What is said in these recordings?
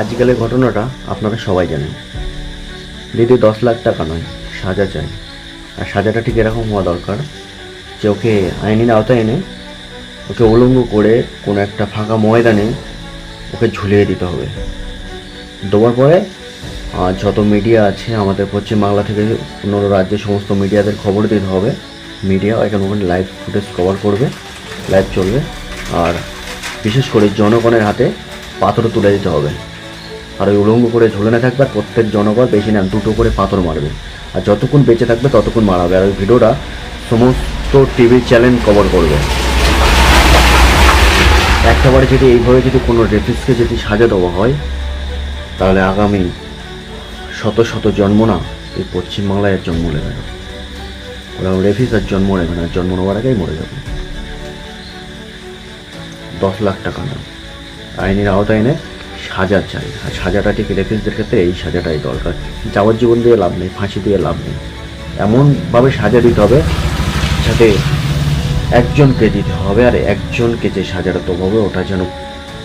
আজকালের ঘটনাটা আপনারা সবাই জানেন। দিদি দশ লাখ টাকা নয়, সাজা চাই। আর সাজাটা ঠিক এরকম হওয়া দরকার যে ওকে আইনের আওতায় এনে ওকে উলঙ্গ করে কোনো একটা ফাঁকা ময়দানে ওকে ঝুলিয়ে দিতে হবে। দেওয়ার পরে যত মিডিয়া আছে আমাদের পশ্চিমবাংলা থেকে অন্য রাজ্যের সমস্ত মিডিয়াদের খবর দিতে হবে। মিডিয়া এখানে ওখানে লাইভ ফুটেজ কভার করবে লাইভ চলবে। আর বিশেষ করে জনগণের হাতে পাথর তুলে দিতে হবে। আর ওই উলঙ্গ করে ঝুলানো থাকবে, আর প্রত্যেক জনগণ বেশি না, দুটো করে পাথর মারবে। আর যতক্ষণ বেঁচে থাকবে, ততক্ষণ মারাবে। আর ওই ভিডিওটা সমস্ত টিভি চ্যানেল কভার করবে। একটাবারে যদি এইভাবে যদি কোনো রেফিসকে যদি সাজা দেওয়া হয়, তাহলে আগামী শত শত জন্ম না এই পশ্চিমবাংলায় আর জন্ম নেবে না। ওরা রেফিস আর জন্ম নেবে না জন্ম নেওয়ার আগেই মরে যাবে। দশ লাখ টাকা না। আইনের আওতায় এনে সাজা চাই। আর সাজাটা ঠিক রেফিসদের ক্ষেত্রে এই সাজাটাই দরকার। যাবজ্জীবন দিয়ে লাভ নেই, ফাঁসি দিয়ে লাভ নেই। এমনভাবে সাজা দিতে হবে যাতে একজনকে দিতে হবে আর একজনকে যে সাজাটা তো হবে, ওটা যেন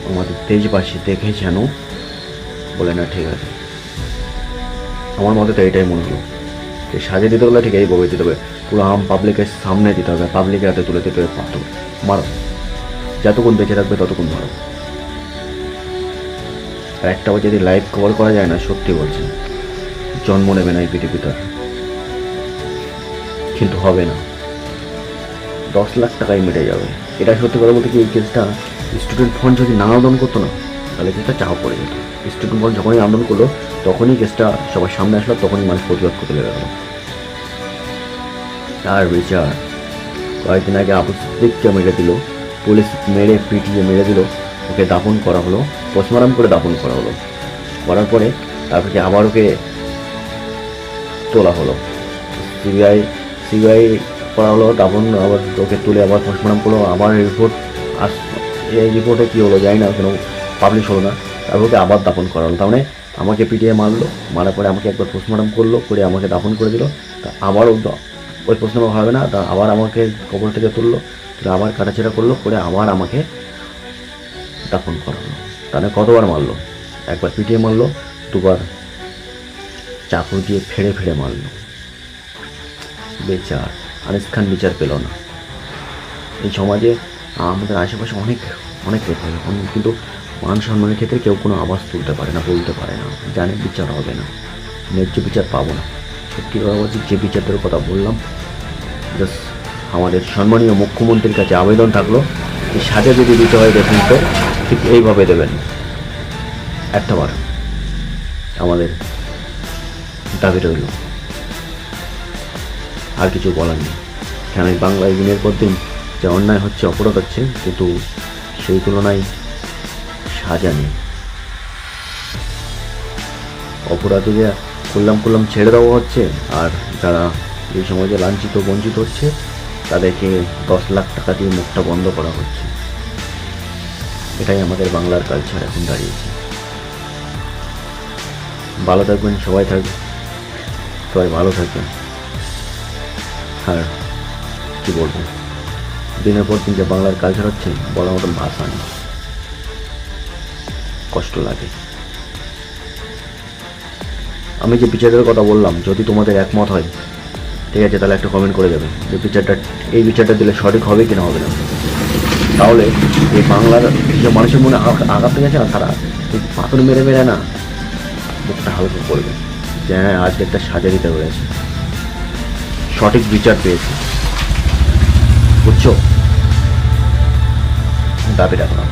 আমাদের দেশবাসী দেখে যেন বলে, না, ঠিক আছে। আমার মতে তো এটাই মনে হলো। যে সাজা দিতে হলে ঠিক এইভাবে দিতে হবে। পুরো আম পাবলিকের সামনে দিতে হবে পাবলিকের হাতে তুলে দিতে হবে পাথর। মারো। যতক্ষণ বেঁচে থাকবে ততক্ষণ মারো। আর একটা বার যদি লাইভ কভার করা যায় না, সত্যি বলছি, জন্ম নেবে না এই পৃথিবীতে আর। কিন্তু হবে না। দশ লাখ টাকায় মিটে যাবে। এটা সত্যি কথা বলতে কি, এই কেসটা স্টুডেন্ট ফন্ড যদি না আন্দোলন করতো না, তাহলে কেসটা চাপ পড়ে যেত। স্টুডেন্ট ফন্ড যখনই আন্দোলন করল, তখনই কেসটা সবার সামনে আসলো, তখনই মানুষ প্রতিবাদ করতে লেগে গেল তার বিচার। কয়েকদিন আগে আবু সিদ্দিককে মেরে দিল, পুলিশ মেরে, পিটিয়ে মেরে দিল। ওকে দাফন করা হলো পোস্টমর্টম করে দাফন করা হলো। করার পরে তারপরে আবার ওকে তোলা হলো। সিবিআই সিবিআই করা হলো, দাফন আবার ওকে তুলে আবার পোস্টমর্টম করল, আবার রিপোর্ট আস, এই রিপোর্টে কী হলো জানি না, কেন পাবলিশ হলো না। তারপর ওকে আবার দাফন করা হলো। তার মানে আমাকে পিটিয়ে মারলো, মারার পরে আমাকে একবার পোস্টমর্টম করল, করে আমাকে দাফন করে দিল। তা আবারও ওই পোস্টমর্টম হবে না, তা আবার আমাকে কবর থেকে তুললো, তুলে আবার কাটাছেড়া করল, করে আবার আমাকে দাফন করা হলো তাহলে কতবার মারলো? একবার পিটিয়ে মারলো, দুবার চাকু দিয়ে ফেড়ে ফেড়ে মারলো। বিচার আনিস খান বিচার পেল না। এই সমাজে আমাদের আশেপাশে অনেক অনেক হয় অনেক, কিন্তু মান সম্মানের ক্ষেত্রে কেউ কোনো আওয়াজ তুলতে পারে না, বলতে পারে না। জানে বিচার হবে না। ন্যায্য বিচার পাবো না। সত্যি কথা বলছি, যে বিচারটার কথা বললাম জাস্ট আমাদের সম্মানীয় মুখ্যমন্ত্রীর কাছে আবেদন থাকল সাজা যদি দিতে হয় দেখুনতে ঠিক এইভাবে দেবেন। একটা বার। আমাদের দাবি রইল আর কিছু বলার নেই। কেন বাংলায় দিনের পর দিন যে অন্যায় হচ্ছে, অপরাধ হচ্ছে, কিন্তু সেই তুলনায় সাজা নেই। অপরাধীকে করলাম করলাম ছেড়ে দেওয়া হচ্ছে, আর যারা এই সমাজে লাঞ্ছিত, বঞ্চিত হচ্ছে, তাদেরকে দশ লাখ টাকা দিয়ে মুখটা বন্ধ করা হচ্ছে। এটাই আমাদের বাংলার কালচার এখন দাঁড়িয়েছে। ভালো থাকবেন, সবাই থাকবেন, সবাই ভালো থাকবেন। আর কি বলব? দিনের পর দিন যে বাংলার কালচার হচ্ছে বলার মতন ভাষা নেই। কষ্ট লাগে। আমি যে বিচারের কথা বললাম, যদি তোমাদের একমত হয়, ঠিক আছে, তাহলে একটা কমেন্ট করে যাবে যে বিচারটা এই বিচারটা দিলে সঠিক হবে কিনা হবে না। তাহলে এই বাংলার যে মানুষের মনে আঘা- আঘাত গেছে না, তারা পাথর মেরে মেরে না মুখটা হালকা করবে যে হ্যাঁ আজকে একটা সাজা দিতে পেরেছে সঠিক বিচার পেয়েছে। বুঝছ? দাবি রাখলাম